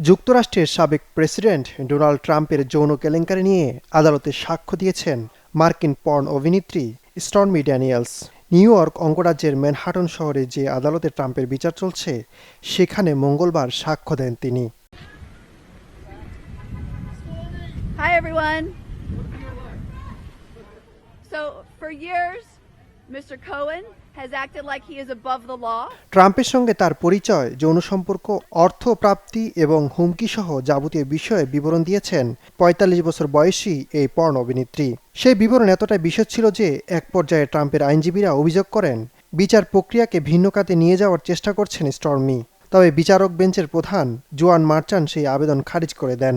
যুক্তরাষ্ট্রের সাবেক president Donald ট্রাম্পের যৌন কেলেঙ্কারি নিয়ে আদালতে সাক্ষ্য দিয়েছেন মার্কিন পর্ন অভিনেত্রী স্টর্মি ড্যানিয়েলস নিউ ইয়র্ক অঙ্গরাজ্যের ম্যানহাটন শহরে যে আদালতে ট্রাম্পের বিচার চলছে সেখানে মঙ্গলবার সাক্ষ্য দেন তিনি Hi, everyone. So, for years, Mr. Cohen ট্রাম্পের সঙ্গে তার পরিচয়, যৌন সম্পর্ক, অর্থ প্রাপ্তি এবং হুমকি সহ যাবতীয় বিষয়ে বিবরণ দিয়েছেন পঁয়তাল্লিশ বছর বয়সী এই পর্ন অভিনেত্রী। সেই বিবরণ এতটাই বিশদ ছিল যে এক পর্যায়ে ট্রাম্পের আইনজীবীরা অভিযোগ করেন, বিচার প্রক্রিয়াকে ভিন্ন কাতে নিয়ে যাওয়ার চেষ্টা করছেন স্টর্মি। তবে বিচারক বেঞ্চের প্রধান জোয়ান মার্চান সেই আবেদন খারিজ করে দেন।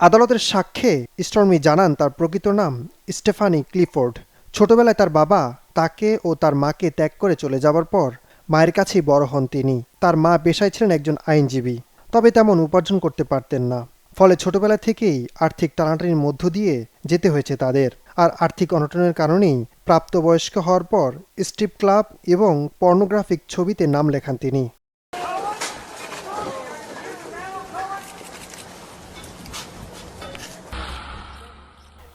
আদালতের সাক্ষ্যে স্টর্মি জানান তার প্রকৃত নাম স্টেফানি ক্লিফোর্ড। ছোটবেলায় তার বাবা তাকে ও তার মাকে ত্যাগ করে চলে যাবার পর মায়ের কাছেই বড় হন তিনি। তার মা পেশায় ছিলেন একজন আইনজীবী। তবে তেমন উপার্জন করতে পারতেন না। ফলে ছোটবেলা থেকেই আর্থিক টানাটানির মধ্য দিয়ে যেতে হয়েছে তাদের। আর আর্থিক অনটনের কারণেই প্রাপ্তবয়স্ক হওয়ার পর স্ট্রিপ ক্লাব এবং পর্নোগ্রাফিক ছবিতে নাম লেখান তিনি।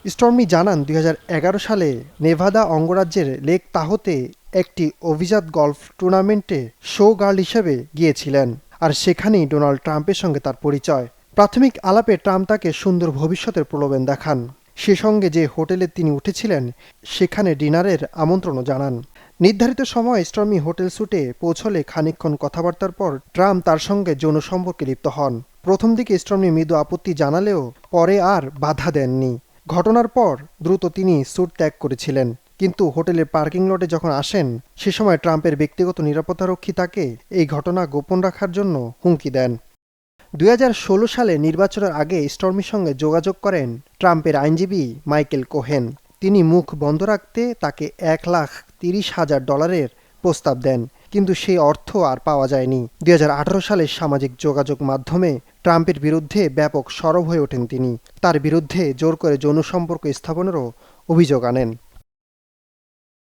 স্টর্মি জানান, দুই হাজার এগারো সালে নেভাদা অঙ্গরাজ্যের লেক তাহোতে একটি অভিজাত গলফ টুর্নামেন্টে শো গার্ল হিসেবে গিয়েছিলেন আর সেখানেই ডোনাল্ড ট্রাম্পের সঙ্গে তার পরিচয়। প্রাথমিক আলাপে ট্রাম্প তাকে সুন্দর ভবিষ্যতের প্রলোভন দেখান। সে সঙ্গে যে হোটেলে তিনি উঠেছিলেন, সেখানে ডিনারের আমন্ত্রণও জানান। নির্ধারিত সময় স্টর্মি হোটেল স্যুটে পৌঁছলে খানিকক্ষণ কথাবার্তার পর ট্রাম্প তার সঙ্গে যৌন সম্পর্কে লিপ্ত হন। প্রথম দিকে স্টর্মি মৃদু আপত্তি জানালেও পরে আর বাধা দেননি। ঘটনার পর দ্রুত তিনি স্যুট ত্যাগ করেছিলেন। কিন্তু হোটেলের পার্কিং লটে যখন আসেন, সে সময় ট্রাম্পের ব্যক্তিগত নিরাপত্তারক্ষী তাকে এই ঘটনা গোপন রাখার জন্য হুমকি দেন। দুই হাজার ষোলো সালে নির্বাচনের আগে স্টর্মির সঙ্গে যোগাযোগ করেন ট্রাম্পের আইনজীবী মাইকেল কোহেন। তিনি মুখ বন্ধ রাখতে তাকে এক লাখ তিরিশ হাজার ডলারের প্রস্তাব দেন। কিন্তু সেই অর্থ আর পাওয়া যায়নি। দুই হাজার আঠারো সালে সামাজিক যোগাযোগ মাধ্যমে ট্রাম্পের বিরুদ্ধে ব্যাপক সরব হয়ে ওঠেন তিনি। তার বিরুদ্ধে জোর করে যৌন সম্পর্ক স্থাপনেরও অভিযোগ আনেন।